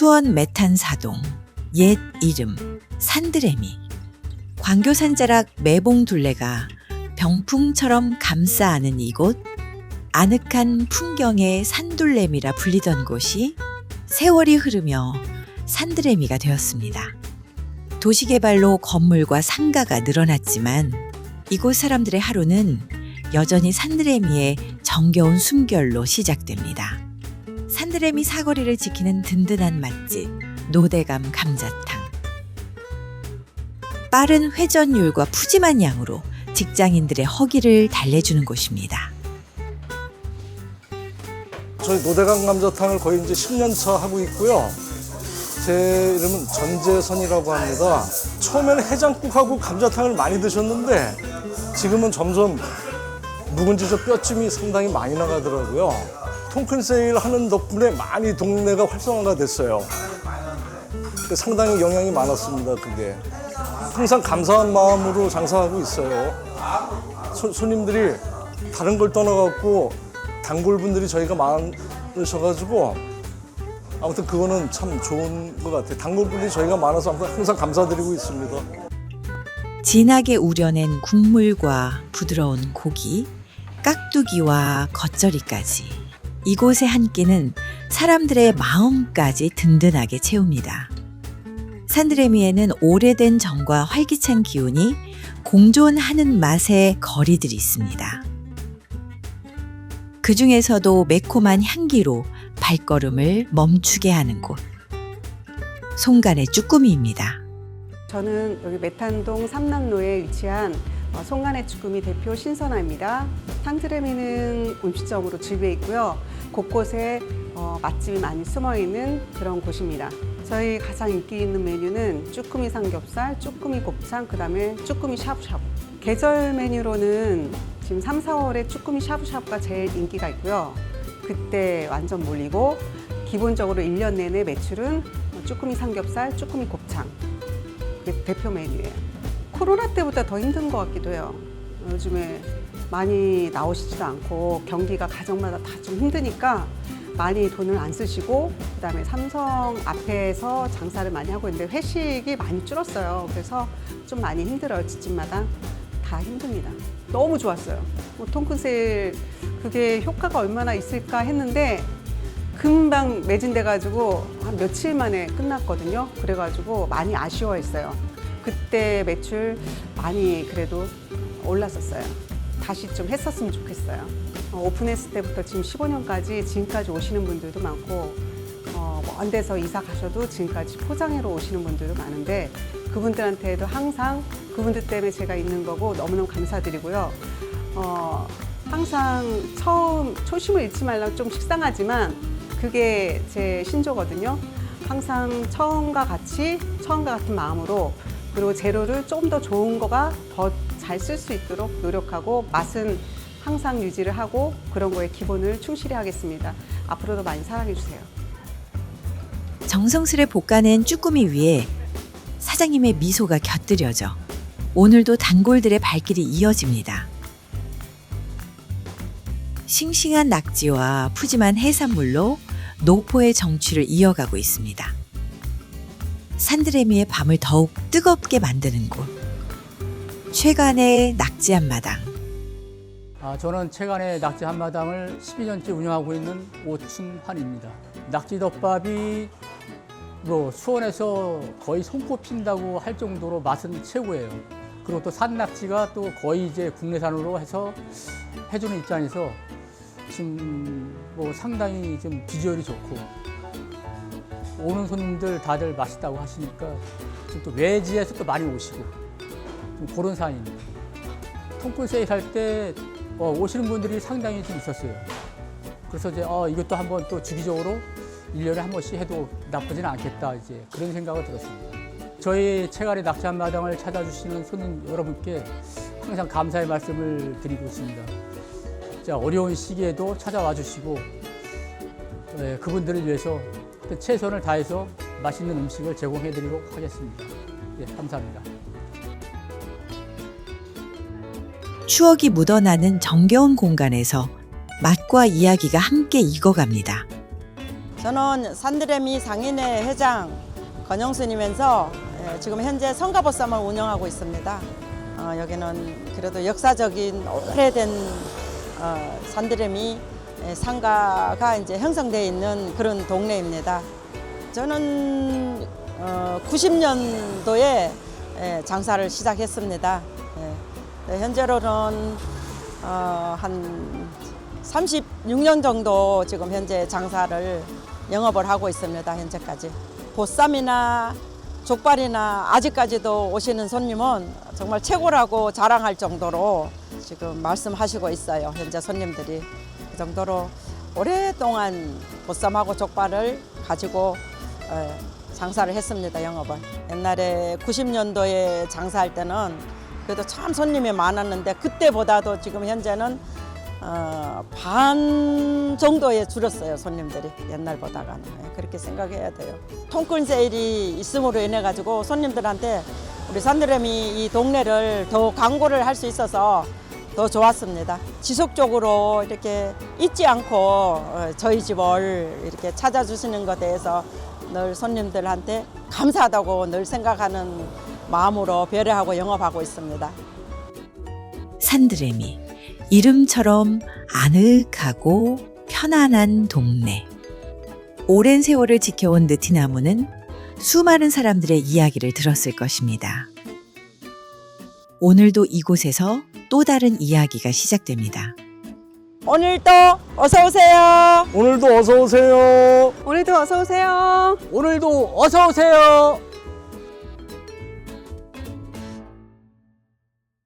수원 메탄사동 옛 이름 산드레미 광교산자락 매봉둘레가 병풍처럼 감싸 안은 이곳 아늑한 풍경의 산둘레미라 불리던 곳이 세월이 흐르며 산드레미가 되었습니다. 도시개발로 건물과 상가가 늘어났지만 이곳 사람들의 하루는 여전히 산드레미의 정겨운 숨결로 시작됩니다. 산드레미 사거리를 지키는 든든한 맛집 노대감 감자탕. 빠른 회전율과 푸짐한 양으로 직장인들의 허기를 달래주는 곳입니다. 저희 노대강 감자탕을 거의 이제 10년 차 하고 있고요. 제 이름은 전재선이라고 합니다. 처음에는 해장국하고 감자탕을 많이 드셨는데 지금은 점점 묵은지 저 뼈찜이 상당히 많이 나가더라고요. 통큰 세일 하는 덕분에 많이 동네가 활성화가 됐어요. 그 상당히 영향이 많았습니다, 그게. 항상 감사한 마음으로 장사하고 있어요. 손- 손님들이 다른 걸 떠나갖고 단골분들이 저희가 많으셔가지고 아무튼 그거는 참 좋은 것 같아요. 단골분들이 저희가 많아서 항상 감사드리고 있습니다. 진하게 우려낸 국물과 부드러운 고기, 깍두기와 겉절이까지 이곳의 한 끼는 사람들의 마음까지 든든하게 채웁니다. 산드레미에는 오래된 정과 활기찬 기운이 공존하는 맛의 거리들이 있습니다. 그 중에서도 매콤한 향기로 발걸음을 멈추게 하는 곳. 송간의 쭈꾸미입니다. 저는 여기 메탄동 삼남로에 위치한 어, 송간의 쭈꾸미 대표 신선아입니다. 산드레미는 음식점으로 지배해 있고요. 곳곳에 어, 맛집이 많이 숨어 있는 그런 곳입니다. 저희 가장 인기 있는 메뉴는 쭈꾸미 삼겹살, 쭈꾸미 곱창, 그 다음에 쭈꾸미 샤브샤브. 계절 메뉴로는 지금 3, 4월에 쭈꾸미 샤브샤브가 제일 인기가 있고요. 그때 완전 몰리고 기본적으로 1년 내내 매출은 쭈꾸미 삼겹살, 쭈꾸미 곱창. 대표 메뉴예요. 코로나 때보다 더 힘든 것 같기도 해요. 요즘에 많이 나오시지도 않고 경기가 가정마다 다 좀 힘드니까 많이 돈을 안 쓰시고 그다음에 삼성 앞에서 장사를 많이 하고 있는데 회식이 많이 줄었어요. 그래서 좀 많이 힘들어요. 집집마다 다 힘듭니다. 너무 좋았어요. 뭐 통큰 세일 그게 효과가 얼마나 있을까 했는데 금방 매진돼가지고 한 며칠 만에 끝났거든요. 그래가지고 많이 아쉬워했어요. 그때 매출 많이 그래도 올랐었어요. 다시 좀 했었으면 좋겠어요. 어, 오픈했을 때부터 지금 15년까지 지금까지 오시는 분들도 많고 어, 먼 데서 이사 가셔도 지금까지 포장해로 오시는 분들도 많은데 그분들한테도 항상 그분들 때문에 제가 있는 거고 너무너무 감사드리고요. 어, 항상 처음 초심을 잃지 말라고 좀 식상하지만 그게 제 신조거든요. 항상 처음과 같이 처음과 같은 마음으로 그리고 재료를 조금 더 좋은 거가 더 잘 쓸 수 있도록 노력하고 맛은 항상 유지를 하고 그런 거에 기본을 충실히 하겠습니다. 앞으로도 많이 사랑해 주세요. 정성스레 볶아낸 쭈꾸미 위에 사장님의 미소가 곁들여져 오늘도 단골들의 발길이 이어집니다. 싱싱한 낙지와 푸짐한 해산물로 노포의 정취를 이어가고 있습니다. 산드레미의 밤을 더욱 뜨겁게 만드는 곳. 최간의 낙지 한마당. 아, 저는 최근에 낙지 한마당을 12년째 운영하고 있는 오춘환입니다. 낙지 덮밥이 뭐 수원에서 거의 손꼽힌다고 할 정도로 맛은 최고예요. 그리고 또 산낙지가 또 거의 이제 국내산으로 해서 해주는 입장에서 지금 뭐 상당히 좀 비주얼이 좋고 오는 손님들 다들 맛있다고 하시니까 지금 또 외지에서 또 많이 오시고 좀 그런 상황입니다. 통큰 세일 할때 어, 오시는 분들이 상당히 좀 있었어요. 그래서 이제 어, 이것도 한번 또 주기적으로 일년에한 번씩 해도 나쁘지는 않겠다 이제 그런 생각을 들었습니다. 저희 채갈의 낙지 한마당을 찾아주시는 손님 여러분께 항상 감사의 말씀을 드리고 있습니다. 자, 어려운 시기에도 찾아와 주시고 예, 그분들을 위해서 최선을 다해서 맛있는 음식을 제공해 드리도록 하겠습니다. 예, 감사합니다. 추억이 묻어나는 정겨운 공간에서 맛과 이야기가 함께 익어갑니다. 저는 산드레미 상인회 회장 건영순이면서 예, 지금 현재 성가보쌈을 운영하고 있습니다. 어, 여기는 그래도 역사적인 오래된 어, 산드레미 예, 상가가 이제 형성되어 있는 그런 동네입니다. 저는 어, 90년도에 예, 장사를 시작했습니다. 예. 네, 현재로는 어, 한 36년 정도 지금 현재 장사를 영업을 하고 있습니다. 현재까지. 보쌈이나 족발이나 아직까지도 오시는 손님은 정말 최고라고 자랑할 정도로 지금 말씀하시고 있어요. 현재 손님들이. 그 정도로 오랫동안 보쌈하고 족발을 가지고 어, 장사를 했습니다. 영업을. 옛날에 90년도에 장사할 때는 그래도 참 손님이 많았는데 그때보다도 지금 현재는 어, 반 정도에 줄었어요 손님들이 옛날보다가는 예, 그렇게 생각해야 돼요. 통큰 세일이 있음으로 인해 가지고 손님들한테 우리 산드레미 이 동네를 더 광고를 할 수 있어서 더 좋았습니다. 지속적으로 이렇게 잊지 않고 어, 저희 집을 이렇게 찾아주시는 것에 대해서 늘 손님들한테 감사하다고 늘 생각하는 마음으로 배려하고 영업하고 있습니다. 산드레미. 이름처럼 아늑하고 편안한 동네. 오랜 세월을 지켜온 느티나무는 수많은 사람들의 이야기를 들었을 것입니다. 오늘도 이곳에서 또 다른 이야기가 시작됩니다. 오늘도 어서 오세요. 오늘도 어서 오세요. 오늘도 어서 오세요. 오늘도 어서 오세요.